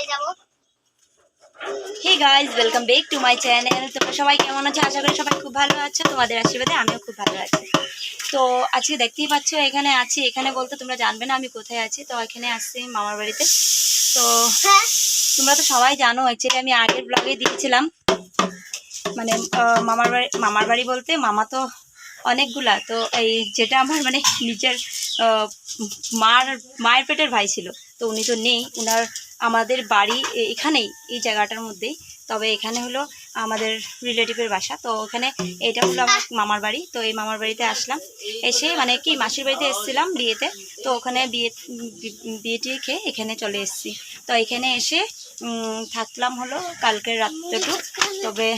চলে যাব hey guys welcome back to my channel তোমরা সবাই কেমন আছো? আশা করি সবাই খুব ভালো আছো। তোমাদের আশীর্বাদে আমিও খুব ভালো আছি। তো আজকে দেখতেই পাচ্ছ এখানে আছি। এখানে বলতে তোমরা জানবে না আমি কোথায় আছি। তো এখানে আসছি মামার বাড়িতে। তো হ্যাঁ। তোমরা তো সবাই জানো অ্যাকচুয়ালি আমি আগের ব্লগে দিয়েছিলাম। মানে মামার বাড়ি মামার বাড়ি বলতে মামা তো অনেকগুলা। তো এই যেটা আমার মানে নিজের আহ, মার মায়ের পেটের ভাই ছিল। তো উনি তো নেই। উনার আমাদের বাড়ি এখানেই, এই জায়গাটার মধ্যেই। তবে এখানে হলো আমাদের রিলেটিভের বাসা। তো ওখানে এটা হলো আমার মামার বাড়ি। তো এই মামার বাড়িতে আসলাম। এসে মানে কি, মাসির বাড়িতে এসেছিলাম বিয়েতে। তো ওখানে বিয়ে বিয়েটি খেয়ে এখানে চলে এসেছি। তো এখানে এসে থাকলাম হলো কালকের রাত্রেটুক। তবে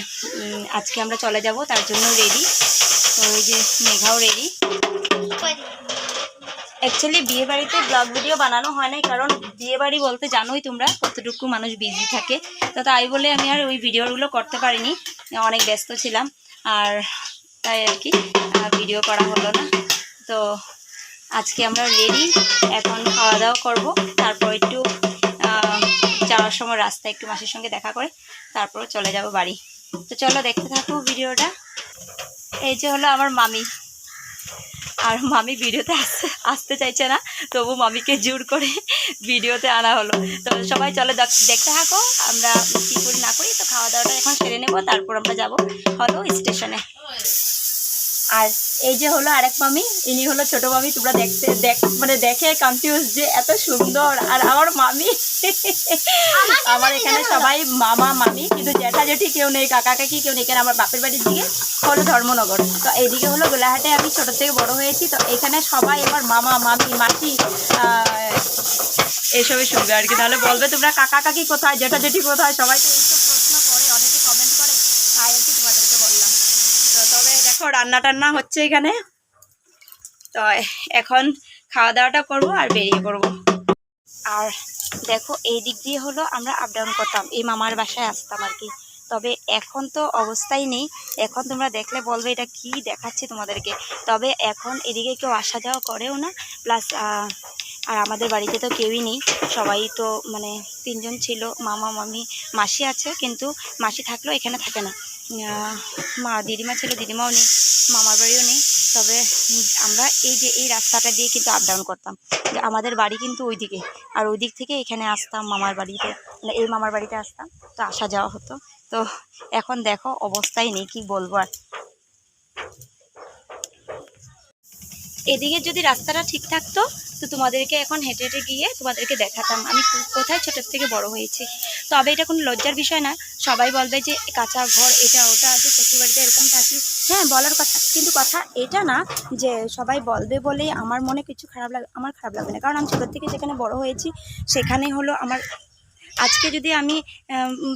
আজকে আমরা চলে যাব, তার জন্য রেডি তো ওই যে মেঘাও রেডি অ্যাকচুয়ালি বিয়ে বাড়িতে ব্লগ ভিডিও বানানো হয় না কারণ বিয়ে বাড়ি বলতে জানোই তোমরা কতটুকু মানুষ বিজি থাকে। তো তাই বলে আমি আর ওই ভিডিওগুলো করতে পারিনি, অনেক ব্যস্ত ছিলাম, আর তাই আর কি ভিডিও করা হলো না। তো আজকে আমরা রেডি এখন খাওয়া দাওয়া করব, তারপর একটু যাওয়ার সময় রাস্তায় একটু মাসির সঙ্গে দেখা করে, তারপর চলে যাব বাড়ি। তো চলো দেখতে থাকো ভিডিওটা এই যে হলো আমার মামি। আর মামি ভিডিওতে আসতে আসতে চাইছে না, তবু মামিকে জোর করে ভিডিওতে আনা হলো। তো সবাই চলে দেখতে থাকো, আমরা কী করি না করি, তো খাওয়া দাওয়াটা এখন সেরে নেব, তারপর আমরা যাব হলো স্টেশনে। আর এই যে হলো আরেক মামি ইনি হলো ছোট মামি তোমরা দেখতে দেখ মানে দেখে কনফিউজ যে এত সুন্দর। আর আমার মামি আমার এখানে সবাই মামা মামি কিন্তু জ্যাঠা জেঠি কেউ নেই কাকা কাকি কেউ নেই এখানে আমার বাপের বাড়ির দিকে হলো ধর্মনগর। তো এইদিকে হলো গোলাহাটে আমি ছোট থেকে বড় হয়েছি তো এখানে সবাই আমার মামা মামি মাসি আহ, এইসবই শুনবে আর কি। তাহলে বলবে তোমরা কাকা কাকি কোথায় জ্যাঠা জেঠি কোথায় সবাই তো এইসব প্রশ্ন করে অনেকে কমেন্ট করে তাই আর কি তোমাদেরকে বললাম তো তবে দেখো রান্না টান্না হচ্ছে এখানে। তো এখন খাওয়া দাওয়াটা করব আর বেরিয়ে পড়ব। আর দেখো, এই দিক দিয়ে হলো আমরা আপ ডাউন করতাম। এই মামার বাসায় আসতাম আর কি। তবে এখন তো অবস্থাই নেই। এখন তোমরা দেখলে বলবে এটা কি দেখাচ্ছি তোমাদেরকে। তবে এখন এদিকে কেউ আসা যাওয়া করেও না। প্লাস আর আমাদের বাড়িতে তো কেউই নেই। সবাই তো মানে তিনজন ছিল, মামা, মামি, মাসি আছে। কিন্তু মাসি থাকলেও এখানে থাকে না। মা, দিদিমা ছিল, দিদিমাও নেই, মামার বাড়িও নেই। তবে আমরা এই যে এই রাস্তাটা দিয়ে কিন্তু আপ ডাউন করতাম। আমাদের বাড়ি কিন্তু ওই দিকে আর ওই দিক থেকে এখানে আসতাম মামার বাড়িতে। মানে এই মামার বাড়িতে আসতাম। তো আসা যাওয়া হতো। তো এখন দেখো অবস্থাই নেই, কি বলব আর। এদিকে যদি রাস্তাটা ঠিক থাকতো, তো তোমাদেরকে এখন হেঁটে হেঁটে গিয়ে তোমাদেরকে দেখাতাম। আমি কোথায় ছোটোর থেকে বড় হয়েছি? তবে এটা কোনো লজ্জার বিষয় না। সবাই বলবে যে কাঁচা ঘর, এটা, ওটা আছে শ্বশুরবাড়িতে এরকম থাকি। হ্যাঁ বলার কথা। কিন্তু কথা এটা না যে, সবাই বলবে বলেই আমার মনে কিছু খারাপ লাগে, আমার খারাপ লাগবে না। কারণ আমি ছোটোর থেকে যেখানে বড় হয়েছি, সেখানে হলো আমার আজকে যদি আমি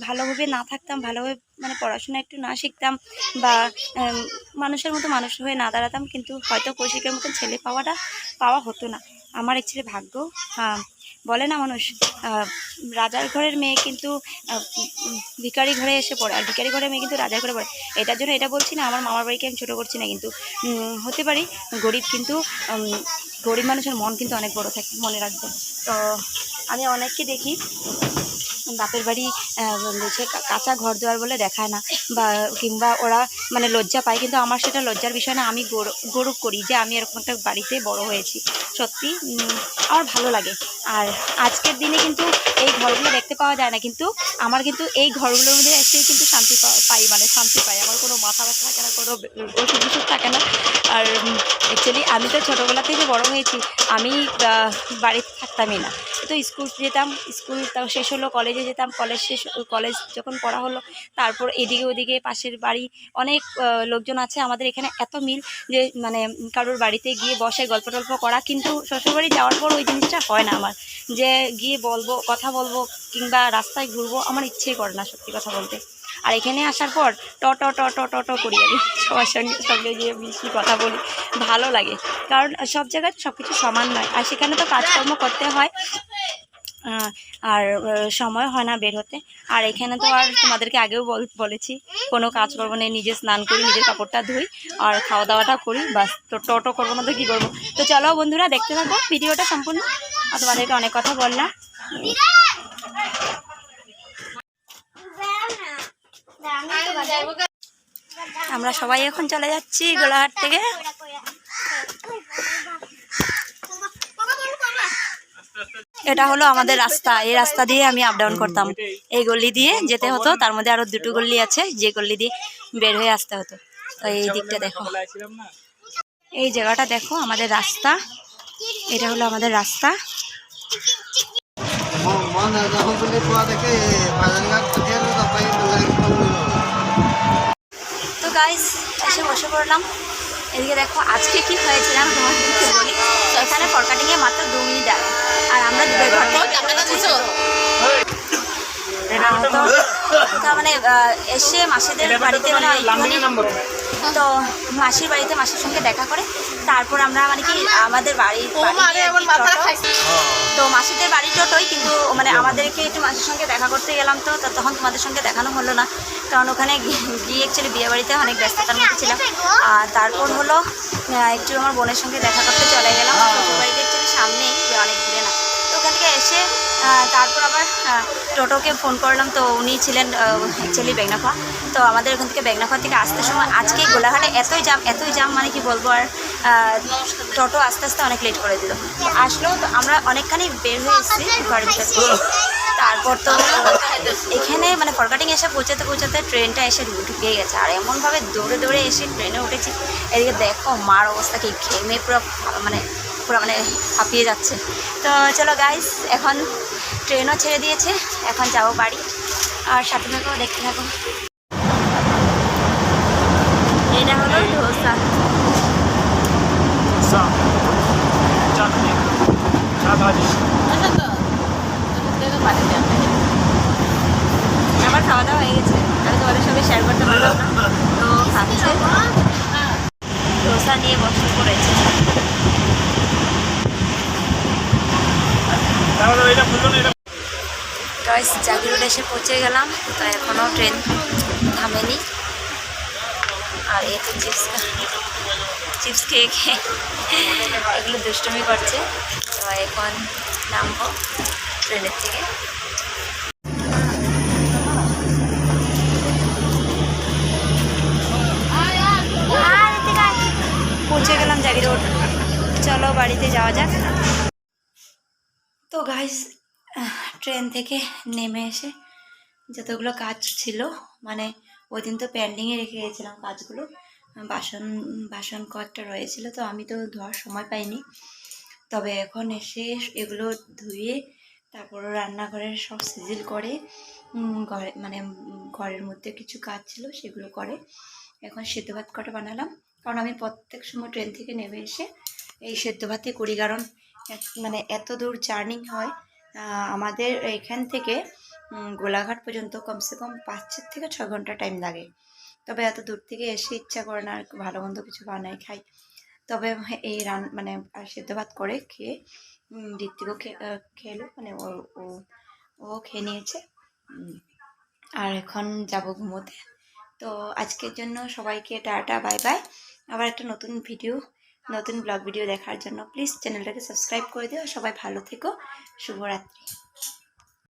ভালোভাবে না থাকতাম, ভালোভাবে মানে পড়াশোনা একটু না শিখতাম বা মানুষের মতো মানুষ হয়ে না দাঁড়াতাম, কিন্তু হয়তো কৌশিকের মতন ছেলে পাওয়াটা, পাওয়া হতো না। আমার এক অ্যাকচুয়ালি ভাগ্য বলে না মানুষ রাজার ঘরের মেয়ে কিন্তু ভিখারি ঘরে এসে পড়ে, আর ভিখারি ঘরের মেয়ে কিন্তু রাজার ঘরে পড়ে। এটার জন্য এটা বলছি না, আমার মামার বাড়িকে আমি ছোটো করছি না, কিন্তু হতে পারি গরিব কিন্তু গরিব মানুষের মন কিন্তু অনেক বড় থাকে, মনে রাখবে তো আমি অনেককে দেখি। বাপের বাড়ি কা- কাঁচা ঘর দুয়ার বলে দেখায় না। বা, কিংবা ওরা মানে লজ্জা পায়, কিন্তু আমার সেটা লজ্জার বিষয় না। আমি গৌর- গৌরব করি যে আমি এরকম একটা বাড়িতে বড় হয়েছি। সত্যি আমার ভালো লাগে। আর আজকের দিনে কিন্তু এই ঘরগুলো দেখতে পাওয়া যায় না, কিন্তু আমার কিন্তু এই ঘরগুলোর মধ্যে এসেই কিন্তু শান্তি পাই মানে শান্তি পাই। আমার কোনো মাথা ব্যথা থাকে না, কোনো ওষুধ ওষুধ থাকে না। আর অ্যাকচুয়ালি আমি তো ছোটোবেলা থেকে বড় হয়েছি। আমি বাড়িতে থাকতামই না। তো স্কুল যেতাম, স্কুল শেষ হলো, কলেজে যেতাম কলেজ শেষ কলেজ যখন পড়া হলো, তারপর এদিকে ওদিকে পাশের বাড়ি অনেক লোকজন আছে আমাদের এখানে এত মিল যে মানে কারোর বাড়িতে গিয়ে বসে গল্প টল্প করা, কিন্তু শ্বশুরবাড়ি যাওয়ার পর ওই জিনিসটা হয় না আমার। যে গিয়ে বলব, কথা বলব কিংবা রাস্তায় ঘুরবো, আমার ইচ্ছেই করে না সত্যি কথা বলতে। আর এখানে আসার পর ট ট ট ট ট ট করি আমি। সবার সঙ্গে সঙ্গে গিয়ে বেশি কথা বলি, ভালো লাগে। কারণ সব জায়গায় সব কিছু সমান নয়। আর সেখানে তো কাজকর্ম করতে হয়। আর সময় হয় না বের হতে। আর এখানে তো আর তোমাদেরকে আগেও বলেছি, কোনো কাজ করব না, নিজে স্নান করি, নিজের কাপড়টা ধুই, আর খাওয়া দাওয়াটা করি, বাস, তো টোটো করব না তো কী করব? তো চলো বন্ধুরা, দেখতে থাকো, ভিডিওটা সম্পূর্ণ। আর তোমাদেরকে অনেক কথা বললাম। আমরা সবাই এখন চলে যাচ্ছি গোলাঘাট থেকে। এটা হলো আমাদের রাস্তা। এই রাস্তা দিয়ে আমি আপ ডাউন করতাম। এই গল্লি দিয়ে যেতে হতো। তার মধ্যে আরও দুটো গল্লি আছে। যে গল্লি দিয়ে বের হয়ে আসতে হতো। তো এই দিকটা দেখো। এই জায়গাটা দেখো আমাদের রাস্তা। এটা হলো আমাদের রাস্তা। তো গাইস এসে বসে পড়লাম। এদিকে দেখো আজকে কি হয়েছে জানো তোমাদেরকে বলি। তো এখানে ফরকাটিং এ মাত্র দু মিনিট আগে। আর আমরা দুটো তার মানে এসে মাসিদের বাড়িতে মানে তো মাসির বাড়িতে মাসির সঙ্গে দেখা করে তারপর আমরা মানে কি আমাদের বাড়ির তো মাসিদের বাড়ি টোটোই কিন্তু মানে আমাদেরকে একটু মাসির সঙ্গে দেখা করতে গেলাম তো তো তখন তোমাদের সঙ্গে দেখানো হলো না। কারণ ওখানে গিয়ে- গিয়ে অ্যাকচুয়ালি বিয়ে বাড়িতে অনেক ব্যস্ততার মধ্যে ছিলাম। আর তারপর হলো একটু আমার বোনের সঙ্গে দেখা করতে চলে গেলাম। শ্বশুর বাড়িতে অ্যাকচুয়ালি সামনেই অনেক দূরে না। তো ওখান থেকে এসে তারপর আবার টোটোকে ফোন করলাম, তো উনি ছিলেন অ্যাকচুয়ালি বেগনাফা। তো আমাদের ওখান থেকে বেগনাফা থেকে আসতে সময় আজকে গোলাঘাটে এতই জাম এতই জাম মানে কি বলব আর টোটো আস্তে আস্তে অনেক লেট করে দিল। আসলেও তো আমরা অনেকখানি বের হয়ে এসেছি ঘরের তারপর তো, এখানে মানে ফরকাটিং এসে পৌঁছাতে পৌঁছাতে ট্রেনটা এসে ঢুকে গেছে। আর এমনভাবে দৌড়ে দৌড়ে এসে ট্রেনে উঠেছি, এদিকে দেখো মার অবস্থা কি ঘেমে পুরো মানে পুরো মানে হাঁপিয়ে যাচ্ছে। তো চলো গাইস এখন ট্রেনও ছেড়ে দিয়েছে। এখন যাব বাড়ি। আর সাথে থাকেও দেখতে থাকো। এটা হলো ধোসা। আমার খাওয়া দাওয়া হয়ে গেছে। আমি তোমাদের সঙ্গে শেয়ার করতে পারলাম না। তো খাচ্ছে। ধোসা নিয়ে বসে পড়েছে। এটা গাইস জাগি রোড এসে পৌঁছে গেলাম তো এখনও ট্রেন থামেনি। আর এ তো চিপস চিপস খেয়ে খেয়ে এগুলো দুষ্টুমি করছে। তো এখন নামবো ট্রেনের থেকে। পৌঁছে গেলাম জাগি রোড চলো বাড়িতে যাওয়া যাক। তো গাইস ট্রেন থেকে নেমে এসে যতগুলো কাজ ছিল মানে ওই দিন তো পেন্ডিংয়ে রেখে গেছিলাম কাজগুলো, বাসন বাসন কয়েকটা রয়েছিল, তো আমি তো ধোয়ার সময় পাইনি। তবে এখন এসে এগুলো ধুয়ে তারপর রান্নাঘরের সব সিজিল করে ঘরে মানে ঘরের মধ্যে কিছু কাজ ছিল সেগুলো করে, এখন সেদ্ধ ভাত কটা বানালাম। কারণ আমি প্রত্যেক সময় ট্রেন থেকে নেমে এসে এই সেদ্ধ ভাতই করি, কারণ মানে এত দূর জার্নি হয় আমাদের এখান থেকে গোলাঘাট পর্যন্ত কমসে কম পাঁচ চার থেকে ছ ঘণ্টা টাইম লাগে। তবে এত দূর থেকে এসে ইচ্ছা করে না, ভালো মন্দ কিছু বানাই খাই। তবে এই রান মানে সেদ্ধ ভাত করে খেয়ে ঋত্বিকও খেলো মানে ও ও খেয়ে নিয়েছে। আর এখন যাব ঘুমোতে। তো আজকের জন্য সবাইকে টাটা, বাই বাই। আবার একটা নতুন ভিডিও নতুন ব্লগ ভিডিও দেখার জন্য প্লিজ চ্যানেলটাকে সাবস্ক্রাইব করে দিও। সবাই ভালো থেকো। শুভরাত্রি।